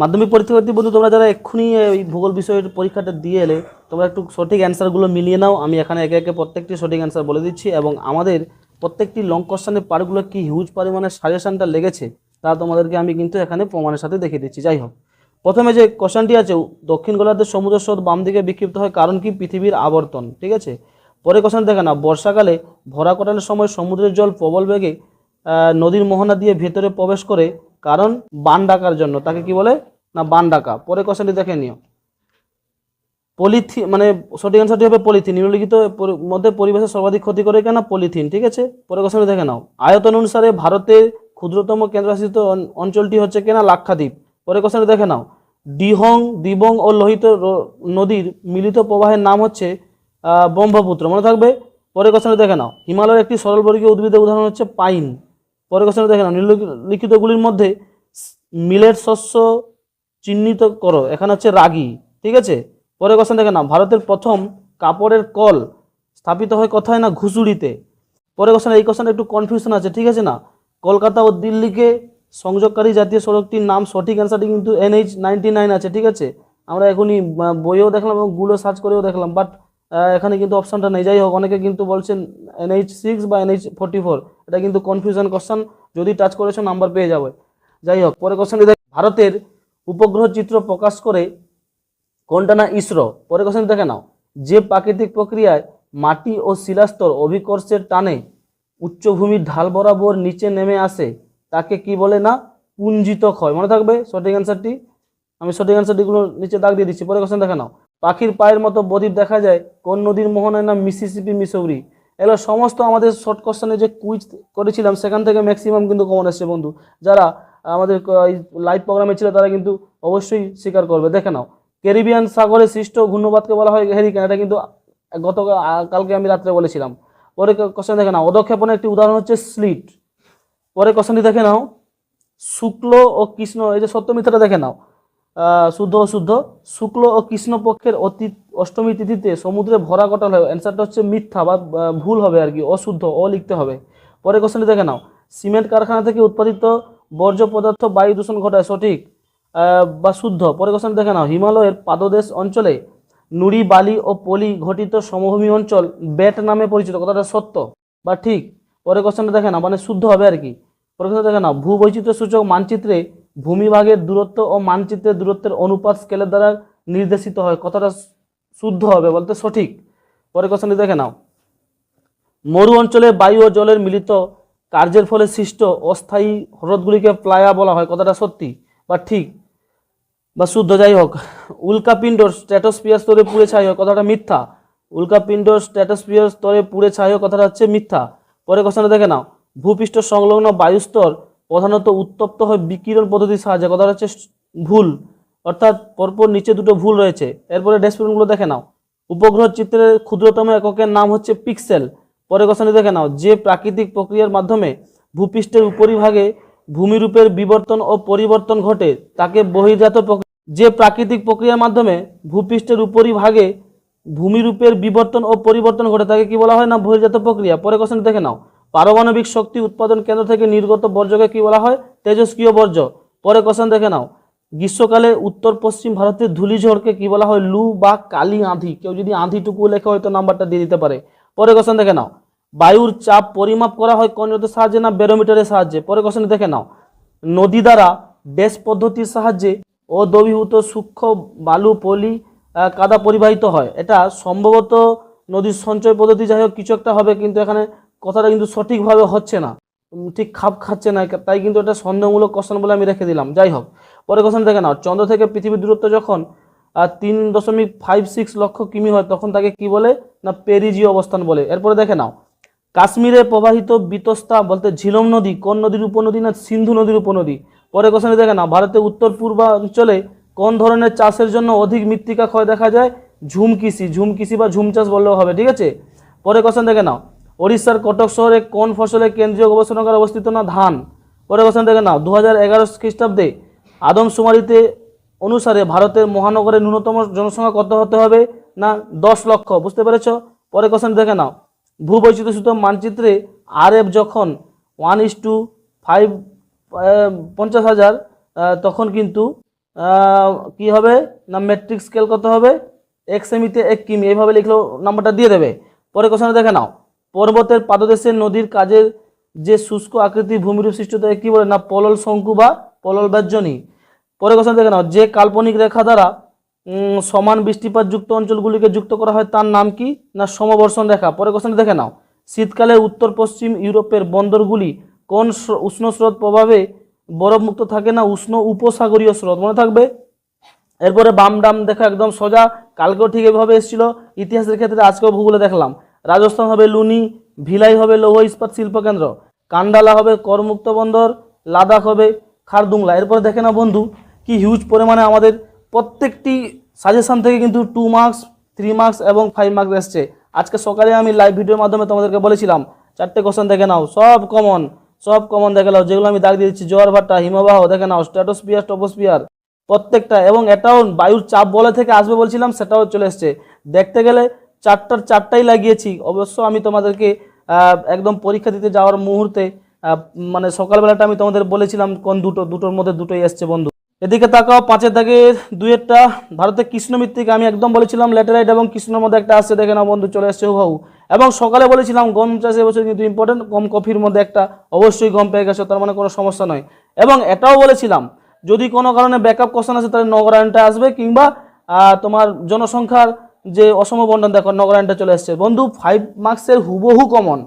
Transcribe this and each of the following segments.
মাধ্যমিক পরীক্ষার্থী বন্ধু, তোমরা যারা এক্ষুনি এই ভূগোল বিষয়ের পরীক্ষাটা দিয়ে এলে, তোমরা একটু সঠিক অ্যান্সারগুলো মিলিয়ে নাও। আমি এখানে একে একে প্রত্যেকটি সঠিক অ্যান্সার বলে দিচ্ছি এবং আমাদের প্রত্যেকটি লং কোশ্চেনের পার্টগুলো কি হিউজ পরিমাণে সাজেশানটা লেগেছে, তা তোমাদেরকে আমি কিন্তু এখানে প্রমাণের সাথে দেখিয়ে দিচ্ছি। যাই হোক, প্রথমে যে কোশ্চেনটি আছে দক্ষিণ গোলার্ধের সমুদ্র স্রোত বাম দিকে বিক্ষিপ্ত হয় কারণ কি? পৃথিবীর আবর্তন, ঠিক আছে? পরে কোশ্চেন দেখে না বর্ষাকালে ভরা কটালের সময় সমুদ্রের জল প্রবল বেগে নদীর মোহনা দিয়ে ভেতরে প্রবেশ করে কারণ বান ডাকার জন্য, তাকে কি বলে? না, বান ডাকা। পরে কোশ্চেনটি দেখে নিও। পলিথিন মানে সঠিক অ্যান্সারটি হবে পলিথিন। নিম্নলিখিত মধ্যে পরিবেশের সর্বাধিক ক্ষতি করে কেনা? পলিথিন, ঠিক আছে? পরে কোশ্চেনটি দেখে নাও। আয়তন অনুসারে ভারতের ক্ষুদ্রতম কেন্দ্রশাসিত অঞ্চলটি হচ্ছে কেনা লাক্ষাদ্বীপ। পরে কোশ্চেনটি দেখে নাও। ডিহং, দিবং ও লোহিত নদীর মিলিত প্রবাহের নাম হচ্ছে ব্রহ্মপুত্র। মনে থাকবে? পরে কোশ্চেনটি দেখে নাও। হিমালয়ের একটি সরলবর্গীয় উদ্ভিদের উদাহরণ হচ্ছে পাইন। পরে কোশ্চেনটি দেখে নাও নিম্নলিখিতগুলির মধ্যে মিলেট শস্য চিহ্নিত করো। এখানে হচ্ছে রাগি, ঠিক আছে? পরে কোশ্চেন দেখে নাও ভারতের প্রথম কাপড়ের কল স্থাপিত হয় কোথায় না ঘুষুড়িতে? পরে কোশ্চেন এই কোশ্চেন একটু কনফিউশন আছে, ঠিক আছে না? কলকাতা ও দিল্লিকে সংযোগকারী জাতীয় সড়কটির নাম সঠিক অ্যান্সারটি কিন্তু এনএইচ নাইনটি নাইন আছে, ঠিক আছে? আমরা এখনই বইয়েও দেখলাম এবংগুলো সার্চ করেও দেখলাম বাট এখানে কিন্তু অপশানটা নেই। যাই হোক, অনেকে কিন্তু বলছেন এনএইচ সিক্স বা এনএইচ ফোর্টি ফোর এটা কিন্তু কনফিউশন কোশ্চেন যদি টাচ করেছ নাম্বার পেয়ে যাবে। যাই হোক পরে কোশ্চেনটি ভারতের উপগ্রহ চিত্র প্রকাশ করে কোনটা না ইসরো? পরে কোশ্চেন দেখে নাও। যে প্রাকৃতিক প্রক্রিয়ায় মাটি ও শিলাস্তর অভিকর্ষের টানে উচ্চভূমির ঢাল বরাবর নিচে নেমে আসে, তাকে কি বলে না? পুঞ্জিত ক্ষয়। মনে থাকবে সঠিক অ্যান্সারটি আমি সঠিক অ্যান্সারটিগুলো নিচে দাগ দিয়ে দিচ্ছি। পরে কোশ্চেন দেখে নাও। পাখির পায়ের মতো বদ্বীপ দেখা যায়, কোন নদীর মোহনায় না মিসিসিপি মিসৌরি এগুলো সমস্ত আমাদের শর্ট কোশ্চেনে যে কুইজ করেছিলাম, সেখান থেকে ম্যাক্সিমাম কিন্তু কমন এসছে বন্ধু। যারা আমাদের লাইভ প্রোগ্রামে ছিল, তারা কিন্তু অবশ্যই স্বীকার করবে। দেখে নাও। ক্যারিবিয়ান সাগরে সৃষ্ট ঘূর্ণবাদকে বলা হয় হেরিকেন এটা কিন্তু গত কালকে আমি রাত্রে বলেছিলাম। পরে কোশ্চেন দেখে নাও। অধক্ষেপণের একটি উদাহরণ হচ্ছে স্লিট পরে কোশ্চেনটি দেখে নাও। শুক্ল ও কৃষ্ণ, এই যে সপ্তমিথাটা দেখে নাও। শুদ্ধ অশুদ্ধ, শুক্ল ও কৃষ্ণ পক্ষের অতি অষ্টমী তিথিতে সমুদ্রে ভরা কটাল হয়। অ্যান্সারটা হচ্ছে মিথ্যা বা ভুল হবে আর কি, অশুদ্ধ, অ লিখতে হবে। পরে কোশ্চেনটি দেখে নাও। সিমেন্ট কারখানা থেকে উৎপাদিত বর্জ্য পদার্থ বায়ু দূষণ ঘটায়, সঠিক বা শুদ্ধ? পরে কোশ্চেন দেখে নাও। হিমালয়ের পাদদেশ অঞ্চলে নুড়ি, বালি ও পলি ঘটিত সমভূমি অঞ্চল ব্যাট নামে পরিচিত, কথাটা সত্য বা ঠিক? পরে কোশ্চেনটা দেখে নাও মানে শুদ্ধ হবে আর কি। পরে কোশ্চেন দেখে নাও। ভূবৈচিত্র্য সূচক মানচিত্রে ভূমিভাগের দূরত্ব ও মানচিত্রের দূরত্বের অনুপাত স্কেলের দ্বারা নির্দেশিত হয়। কথাটা শুদ্ধ হবে, বলতে সঠিক। পরে কোশ্চেনটি দেখে নাও। মরু অঞ্চলে বায়ু ও জলের মিলিত কার্যের ফলে সৃষ্ট অস্থায়ী হ্রদগুলিকে প্লায়া বলা হয়। কথাটা সত্যি বা ঠিক বা শুদ্ধ, যাই হোক। উল্কাপিণ্ড স্ট্র্যাটোস্ফিয়ার স্তরে পুড়ে ছাই হয় কথাটা মিথ্যা। উল্কাপিণ্ড স্ট্র্যাটোস্ফিয়ার স্তরে পুড়ে ছাই হয় কথাটা হচ্ছে মিথ্যা। পরে কোশ্চেনটা দেখে নাও। ভূপৃষ্ঠ সংলগ্ন বায়ুস্তর প্রধানত উত্তপ্ত হয় বিকিরণ পদ্ধতির সাহায্যে কথাটা হচ্ছে ভুল, অর্থাৎ পরপর নিচে দুটো ভুল রয়েছে। এরপরে ডেসপ্লেগুলো দেখে নাও। উপগ্রহ চিত্রের ক্ষুদ্রতম এককের নাম হচ্ছে পিক্সেল পরে কোশ্চেনটি দেখে নাও। যে প্রাকৃতিক প্রক্রিয়ার মাধ্যমে ভূপৃষ্ঠের উপরিভাগে ভূমিরূপের বিবর্তন ও পরিবর্তন ঘটে, তাকে বহির্জাত যে প্রাকৃতিক প্রক্রিয়ার মাধ্যমে ভূপৃষ্ঠের উপরিভাগে ভূমিরূপের বিবর্তন ও পরিবর্তন ঘটে, তাকে কি বলা হয় না বহির্জাত প্রক্রিয়া? পরে কোশ্চেন দেখে নাও। পারমাণবিক শক্তি উৎপাদন কেন্দ্র থেকে নির্গত বর্জ্যকে কি বলা হয়? তেজস্ক্রিয় বর্জ্য। পরে কোশ্চেন দেখে নাও। গ্রীষ্মকালে উত্তর পশ্চিম ভারতের ধূলিঝড়কে কি বলা হয়? লু বা কালি আঁধি। কেউ যদি আঁধিটুকু লেখে হয়তো নাম্বারটা দিয়ে দিতে পারে। পরে কোশ্চেন দেখে নাও। বায়ুর চাপ পরিমাপ করা হয় কোন যন্ত্রের সাহায্যে না ব্যারোমিটারের সাহায্যে? পরে কোশ্চেন দেখে নাও। নদী দ্বারা ড্যাশ পদ্ধতির সাহায্যে অদ্রবীভূত সূক্ষ্ম বালু, পলি কাদা পরিবাহিত হয়। এটা সম্ভবত নদীর সঞ্চয় পদ্ধতি যাই হোক, কিছু একটা হবে, কিন্তু এখানে কথাটা কিন্তু সঠিকভাবে হচ্ছে না। ঠিক খাপ খাচ্ছে না, তাই কিন্তু এটা সন্দেহমূলক কোশ্চেন বলে আমি রেখে দিলাম। যাই হোক পরে কোশ্চেন দেখে নাও। চন্দ্র থেকে পৃথিবীর দূরত্ব যখন তিন দশমিক ফাইভ সিক্স লক্ষ কিমি হয়, তখন তাকে কি বলে? না পেরিজি অবস্থান বলে। এরপরে দেখে নাও। কাশ্মীরে প্রবাহিত বিতস্তা বলতে ঝিলম নদী, কোন নদীর উপনদী না সিন্ধু নদীর উপনদী? পরে কোশ্চেনে দেখে নাও। ভারতের উত্তর পূর্বাঞ্চলে কোন ধরনের চাষের জন্য অধিক মৃত্তিকা ক্ষয় দেখা যায়? ঝুম কৃষি ঝুম কৃষি বা ঝুম চাষ বললেও হবে, ঠিক আছে? পরে কোশ্চেন দেখে নাও। ওড়িশার কটক শহরে কোন ফসলের কেন্দ্রীয় গবেষণাগার অবস্থিত না ধান? পরে কোশ্চেন দেখে নাও। দু হাজার এগারো খ্রিস্টাব্দে আদমশুমারিতে অনুসারে ভারতের মহানগরের ন্যূনতম জনসংখ্যা কত হতে হবে না দশ লক্ষ? বুঝতে পেরেছ? পরে কোশ্চেন দেখে নাও। ভূবৈচিত্র্য সূচক মানচিত্রে আর এফ যখন ওয়ান ইস টু ফাইভ পঞ্চাশ হাজার তখন কিন্তু কি হবে? না মেট্রিক স্কেল কত হবে? এক সেমিতে এক কিমি। এইভাবে লিখলেও নাম্বারটা দিয়ে দেবে। পরে কোশ্চেনে দেখে নাও। পর্বতের পাদদেশে নদীর কাজের যে শুষ্ক আকৃতি ভূমিরূপ সৃষ্টি হতে কি বলে না, পলল শঙ্কু বা পলল ব্যঞ্জনী পরে কোশ্চেন দেখে নাও, যে কাল্পনিক রেখা দ্বারা সমান বৃষ্টিপাত যুক্ত অঞ্চলগুলিকে যুক্ত করা হয়, তার নাম কি? না, সমবর্ষণ রেখা। পরে কোশ্চেন দেখে নাও, শীতকালে উত্তর পশ্চিম ইউরোপের বন্দরগুলি কোন উষ্ণ স্রোত প্রভাবে বরফমুক্ত থাকে না, উষ্ণ উপসাগরীয় স্রোত? মনে থাকবে? এরপরে বাম ডাম দেখা, একদম সোজা। কালকেও ঠিক এভাবে এসেছিল। ইতিহাসের ক্ষেত্রে আজকেও ভূগোলে দেখলাম। রাজস্থান হবে লুনি, ভিলাই হবে লৌহ ইস্পাত শিল্পকেন্দ্র কান্ডালা হবে করমুক্ত বন্দর, লাদাখ হবে খারদুংলা। এরপরে দেখে না বন্ধু, কি হিউজ পরিমাণে আমাদের প্রত্যেকটি সাজেশন থেকে কিন্তু টু মার্কস থ্রি মার্কস এবং ফাইভ মার্কস এসছে। আজকে সকালে আমি লাইভ ভিডিওর মাধ্যমে তোমাদেরকে বলেছিলাম, চারটে কোশ্চেন দেখে নাও, সব কমন সব কমন দেখে নাও, যেগুলো আমি দাগ দিয়ে দিচ্ছি, জোয়ার ভাটা হিমবাহ, দেখে নাও স্ট্র্যাটোস্পিয়ার টপোস্পিয়ার প্রত্যেকটা। এবং এটাও বায়ুর চাপ বলে থেকে আসবে বলছিলাম, সেটাও চলে এসছে। দেখতে গেলে চারটার চারটাই লাগিয়েছি। অবশ্য আমি তোমাদেরকে একদম পরীক্ষা দিতে যাওয়ার মুহূর্তে মানে সকালবেলাটা আমি তোমাদের বলেছিলাম কোন দুটো, দুটোর মধ্যে দুটোই এসছে বন্ধু। এদিকে তাকাও, পাঁচের দাগে দুইয়েরটা, ভারতের কৃষ্ণমিত্তিক আমি একদম বলেছিলাম, ল্যাটেরাইট এবং কৃষ্ণর মধ্যে একটা আসছে, দেখে না বন্ধু, চলে এসছে হুবাহু। এবং সকালে বলেছিলাম, গম চাষে এবছর কিন্তু ইম্পর্টেন্ট গম কফির মধ্যে একটা, অবশ্যই গম পেয়ে গেছে, তার মানে কোনো সমস্যা নয়। এবং এটাও বলেছিলাম, যদি কোনো কারণে ব্যাকআপ কোশ্চেন আসে, তাহলে নগরায়ণটা আসবে, কিংবা তোমার জনসংখ্যার যে অসম বন্টন দেখো, নগরায়ণটা চলে এসছে। বন্ধু ফাইভ মার্কসের হুবহু কমন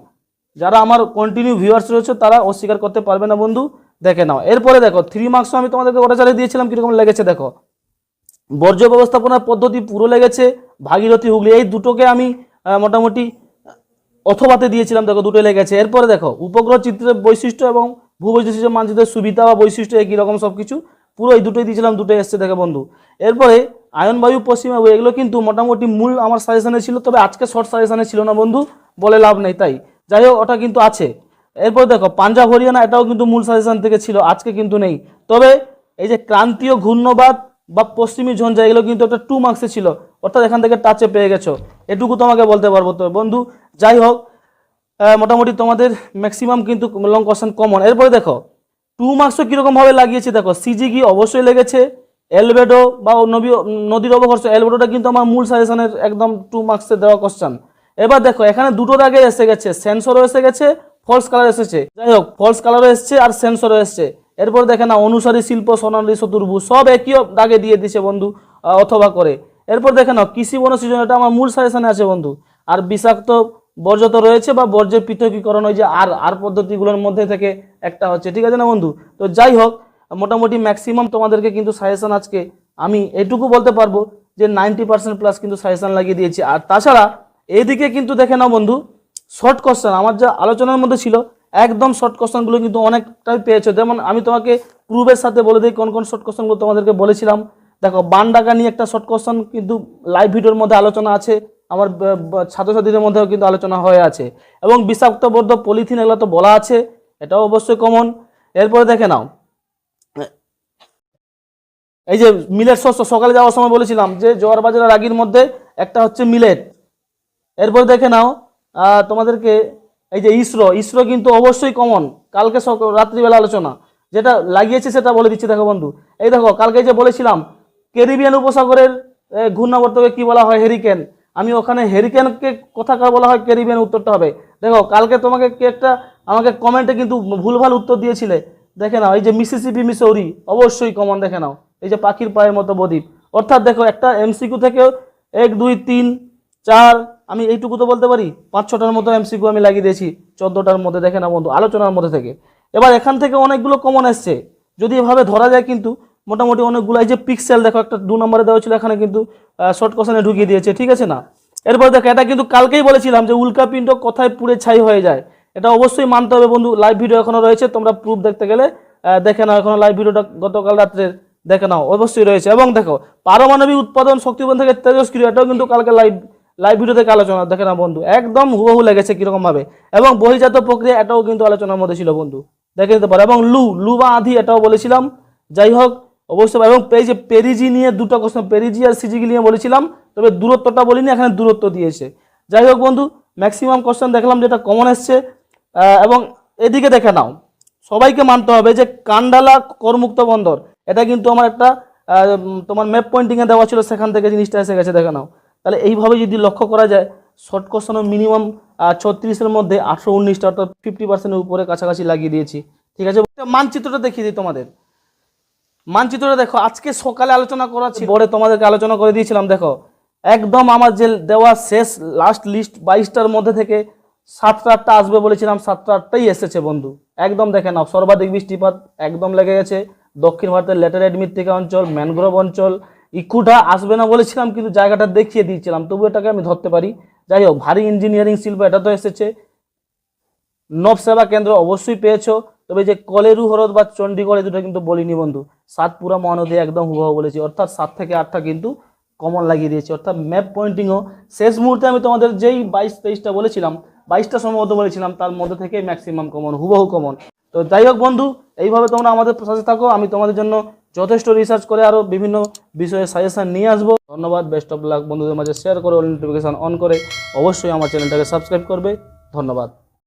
যারা আমার কন্টিনিউ ভিউয়ার্স রয়েছে, তারা অস্বীকার করতে পারবে না বন্ধু। দেখে নাও। এরপরে দেখো থ্রি মার্কসও আমি তোমাদেরকে ওটা চালিয়ে দিয়েছিলাম, কীরকম লেগেছে দেখো। বর্জ্য ব্যবস্থাপনার পদ্ধতি পুরো লেগেছে, ভাগীরথী হুগলি, এই দুটোকে আমি মোটামুটি, অথবাতে দিয়েছিলাম, দেখো, দুটোই লেগেছে। এরপরে দেখো, উপগ্রহ চিত্রের বৈশিষ্ট্য এবং ভূবৈশিষ্ট্য মানচিত্রের সুবিধা বা বৈশিষ্ট্য একই রকম সব কিছু পুরো এই দুটোই দিয়েছিলাম, দুটোই এসছে দেখে বন্ধু। এরপরে আয়ন বায়ু পশ্চিমা বায়ু এগুলো কিন্তু মোটামুটি মূল আমার সাজেশানে ছিল, তবে আজকে শর্ট সাজেশানে ছিল না বন্ধু, বলে লাভ নেই তাই। যাই হোক, ওটা কিন্তু আছে। এরপর দেখো পাঞ্জাব হরিয়ানা, এটাও কিন্তু মূল সাজেশান থেকে ছিল, আজকে কিন্তু নেই। তবে এই যে ক্রান্তীয় ঘূর্ণবাদ বা পশ্চিমী ঝঞ্ঝা এগুলো কিন্তু একটা টু মার্কসে ছিল, অর্থাৎ এখান থেকে টাচে পেয়ে গেছো। এটুকু তোমাকে বলতে পারব তো। বন্ধু, যাই হোক মোটামুটি তোমাদের ম্যাক্সিমাম কিন্তু লং কোশ্চেন কমন এরপরে দেখো টু মার্কসও কীরকমভাবে লাগিয়েছে? দেখো সিজিগি অবশ্যই লেগেছে। এলবেডো বা নবী, নদীর অবকর্ষ এলবেডোটা কিন্তু আমার মূল সাজেশনের একদম টু মার্কসে দেওয়া কোশ্চেন এবার দেখো, এখানে দুটোর আগে এসে গেছে। সেন্সরও এসে গেছে ফলস কালার এসেছে। যাই হোক ফলস কালারও এসছে আর সেন্সরও এসছে। এরপর দেখে না, অনুসারী, শিল্প সোনালী চতুর্ভু সব একই দাগে দিয়ে দিছে বন্ধু অথবা করে। এরপর দেখে নাও কৃষি বন সৃজন এটা আমার মূল সাজেশনে আছে বন্ধু। আর বিষাক্ত বর্জ্য তো রয়েছে বা বর্জ্যের পৃথকীকরণ ওই যে আর আর পদ্ধতিগুলোর মধ্যে থেকে একটা হচ্ছে। ঠিক আছে না বন্ধু? তো যাই হোক মোটামুটি ম্যাক্সিমাম তোমাদেরকে কিন্তু সাজেশন আজকে আমি এটুকু বলতে পারব যে নাইনটি পার্সেন্ট প্লাস কিন্তু সাজেশন লাগিয়ে দিয়েছি। আর তাছাড়া এইদিকে কিন্তু দেখে নাও বন্ধু শর্ট কোশ্চেন আমার যা আলোচনার মধ্যে ছিল, একদম শর্ট কোশ্চেনগুলো কিন্তু অনেকটাই পেয়েছ। যেমন আমি তোমাকে প্রুফের সাথে বলে দিই, কোন কোন শর্ট কোশ্চেনগুলো তোমাদেরকে বলেছিলাম। দেখো বান ডাকা নিয়ে একটা শর্ট কোশ্চেন কিন্তু লাইভ ভিডিওর মধ্যে আলোচনা আছে, আমার ছাত্রছাত্রীদের মধ্যেও কিন্তু আলোচনা হয়ে আছে। এবং বিষাক্ত বর্ধ পলিথিন এগুলো তো বলা আছে, এটাও অবশ্যই কমন এরপরে দেখে নাও এই যে মিলেট শস্য সকালে যাওয়ার সময় বলেছিলাম যে জোয়ার বাজার রাগির মধ্যে একটা হচ্ছে মিলেট এরপর দেখে নাও তোমাদেরকে এই যে ইসরো ইসরো কিন্তু অবশ্যই কমন কালকে রাত্রিবেলা আলোচনা। যেটা লাগিয়েছে সেটা বলে দিচ্ছি, দেখো বন্ধু। এই দেখো, কালকে যে বলেছিলাম, ক্যারিবিয়ান উপসাগরের ঘূর্ণাবর্তকে কি বলা হয়? হেরিকেন আমি ওখানে হেরিকেনকে কোথাকার বলা হয়? ক্যারিবিয়ান উত্তরটা হবে। দেখো, কালকে তোমাকে কে একটা, আমাকে কমেন্টে কিন্তু ভুলভাল উত্তর দিয়েছিলে। দেখে নাও, এই যে মিসিসিপি মিসৌরি অবশ্যই কমন দেখে নাও। এই যে পাখির পায়ের মতো বদ্বীপ অর্থাৎ দেখো, একটা এমসিকিউ থেকে এক, দুই, তিন, চার, আমি এইটুকু তো বলতে পারি, পাঁচ, ছটার মতো এমসিকিউ আমি লাগিয়ে দিয়েছি, চোদ্দোটার মধ্যে দেখে না বন্ধু, আলোচনার মধ্যে থেকে। এবার এখান থেকে অনেকগুলো কমন এসছে। যদি এভাবে ধরা যায় কিন্তু, মোটামুটি অনেকগুলো, এই যে পিক্সেল দেখো, একটা দু নম্বরে দেওয়া ছিল, এখানে কিন্তু শর্ট কোশ্চেনে ঢুকিয়ে দিয়েছে, ঠিক আছে না? এরপর দেখো, এটা কিন্তু কালকেই বলেছিলাম যে উল্কাপিণ্ড কোথায় পুড়ে ছাই হয়ে যায়। এটা অবশ্যই মানতে হবে বন্ধু লাইভ ভিডিও এখনও রয়েছে, তোমরা প্রুফ দেখতে গেলে দেখে নাও এখনও লাইভ ভিডিওটা গতকাল রাত্রে দেখে নাও, অবশ্যই রয়েছে। এবং দেখো, পারমাণবিক উৎপাদন শক্তিবন থেকে তেজস্ক্রিয় এটাও কিন্তু কালকে লাইভ লাইভ ভিডিও থেকে আলোচনা, দেখে না বন্ধু, একদম হুবহু লেগেছে কীরকম ভাবে এবং বহির্জাত প্রক্রিয়া এটাও কিন্তু আলোচনার মধ্যে ছিল বন্ধু, দেখে নিতে পারো। এবং লু লু বা আধি এটাও বলেছিলাম, যাই হোক, অবশ্যই এবং এই যে পেরিজি নিয়ে দুটো কোশ্চেন পেরিজি আর সিজিগি নিয়ে বলেছিলাম, তবে দূরত্বটা বলিনি, এখানে দূরত্ব দিয়েছে। যাই হোক বন্ধু ম্যাক্সিমাম কোশ্চেন দেখলাম যেটা কমন এসছে এবং এদিকে দেখে নাও। সবাইকে মানতে হবে যে কান্ডালা করমুক্ত বন্দর, এটা কিন্তু আমার একটা তোমার ম্যাপ পয়েন্টিংয়ে দেওয়া ছিল, সেখান থেকে জিনিসটা এসে গেছে, দেখে নাও। তাহলে এইভাবে যদি লক্ষ্য করা যায় শর্ট কোশ্চেনও মিনিমাম ছত্রিশের মধ্যে আটশো উনিশটা, অর্থাৎ ফিফটি পার্সেন্টের উপরে কাছাকাছি লাগিয়ে দিয়েছি। ঠিক আছে? মানচিত্রটা দেখিয়ে দিই তোমাদের। মানচিত্রটা দেখো, আজকে সকালে আলোচনা করা ছিল। পরে তোমাদেরকে আলোচনা করে দিয়েছিলাম, দেখো। একদম আমার যে দেওয়া শেষ লাস্ট লিস্ট বাইশটার মধ্যে থেকে সাতটা আটটা আসবে বলেছিলাম, সাতটা আটটাই এসেছে বন্ধু। একদম দেখে নাও সর্বাধিক বৃষ্টিপাত একদম লেগে গেছে। দক্ষিণ ভারতের ল্যাটেরাইট মৃত্তিকা অঞ্চল, ম্যানগ্রোভ অঞ্চল, ইকুটা আসবে না বলেছিলাম, কিন্তু জায়গাটা দেখিয়ে দিয়েছিলাম। তবু এটাকে আমি ধরতে পারি। যাই হোক, ভারী ইঞ্জিনিয়ারিং শিল্প, এটা তো এসেছে। নব সেবা কেন্দ্র অবশ্যই পেয়েছ, তবে যে কলেরু হ্রদ বা চণ্ডীগড় দুটো কিন্তু বলিনি বন্ধু। সাতপুরা মহানদী একদম হুবহু বলেছি, অর্থাৎ সাত থেকে আটটা কিন্তু কমন লাগিয়ে দিয়েছি। অর্থাৎ ম্যাপ পয়েন্টিংও শেষ মুহূর্তে আমি তোমাদের যেই বাইশ তেইশটা বলেছিলাম বাইশটা সম্ভবত বলেছিলাম, তার মধ্যে থেকে ম্যাক্সিমাম কমন হুবহু কমন তো যাই হোক বন্ধু, এইভাবে তোমরা আমাদের সাথে থাকো, আমি তোমাদের জন্য যথেষ্ট রিসার্চ করে আরও বিভিন্ন বিষয়ে সাজেশান নিয়ে আসব। ধন্যবাদ বেস্ট অফ লাক বন্ধুদের মাঝে শেয়ার করে নোটিফিকেশান অন করে অবশ্যই আমার চ্যানেলটাকে সাবস্ক্রাইব করবে। ধন্যবাদ।